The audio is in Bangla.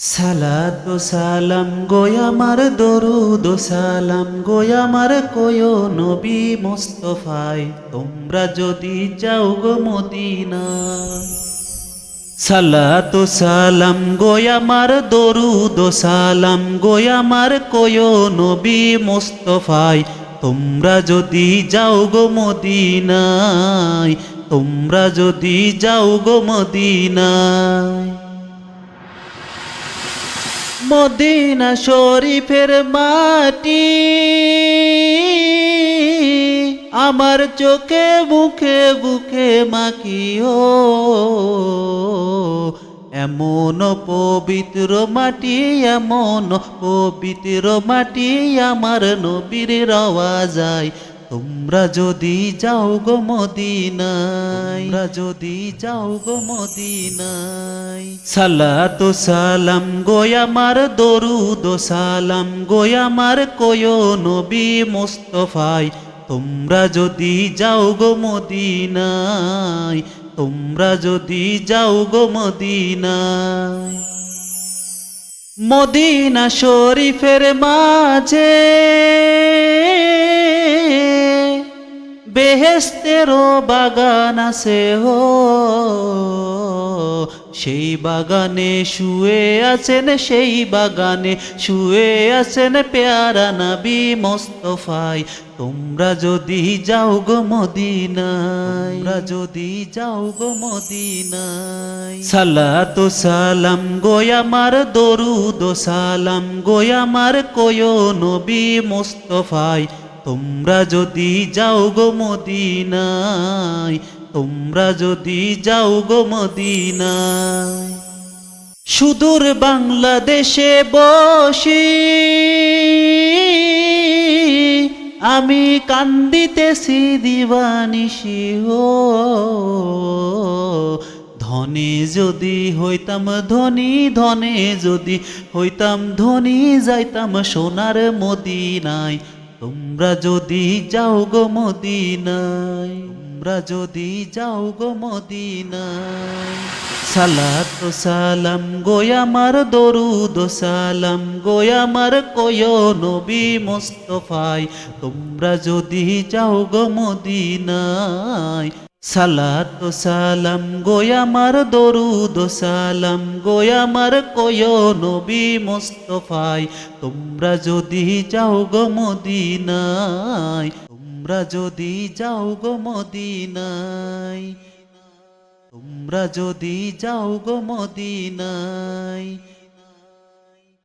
সালাত সালাম গোয়ামার দরুদ সালাম গোয়ামার কয় নবী মোস্তফায় তোমরা যদি যাও গো মদিনা সালাত সালাম গোয়ামার দরুদ সালাম গোয়ামার কয় নবী মোস্তফায় তোমরা যদি যাও গো মদিনায়, তোমরা যদি যাও গো মদিনায়। মদিনা শরীফের মাটি আমার চোখে মুখে বুকে মাখিও। এমন পবিত্র মাটি, এমন পবিত্র মাটি আমার নবীর রওয়া যায় তোমরা যদি যাও গো মদিনায় তোমরা যদি যাও গো মদিনায়। সালাত সালাম গোয়ামার দরুদ সালাম গোয়ামার কয় নবী মোস্তফায়। তোমরা যদি যাও গো মদিনায় তোমরা যদি যাও গো মদিনায়। মদিনা শরীফের মাঝে বেহেস্তেরও বাগান আছে হো। সেই বাগানে শুয়ে আছেন, সেই বাগানে শুয়ে আছেন পেয়ারা নবী মোস্তফাই। তোমরা যদি যাও গো মদিনায়, তোমরা যদি যাও গো মদিনায়। সালাত সালাম গোয়ামার দরুদ সালাম গোয়ামার কয় নবী মোস্তফাই। তোমরা যদি যাও গো মদিনায়, তোমরা যদি যাও গো মদিনায়। সুদূর বাংলাদেশে বসি, আমি কান্দিতেছি দিবানিসি হো ধনে যদি হইতাম ধনী, ধনে যদি হইতাম ধনী, যাইতাম সোনার মদিনায়। তোমরা যদি যাও গো মদিনায়, তোমরা যদি যাও গো মদিনায়। সালাত সালাম গোয়ামার দরুদ সালাম গোয়ামার কয় নবী মোস্তফায়। তোমরা যদি যাও গো মদিনায় সালাত সালাম গোয়ামার দরুদ সালাম গোয়ামার কয় নবী মোস্তফায় তোমরা যদি যাও গো মদিনায়, তোমরা যদি যাও গো মদিনায়, তোমরা যদি যাও গো মদিনায়।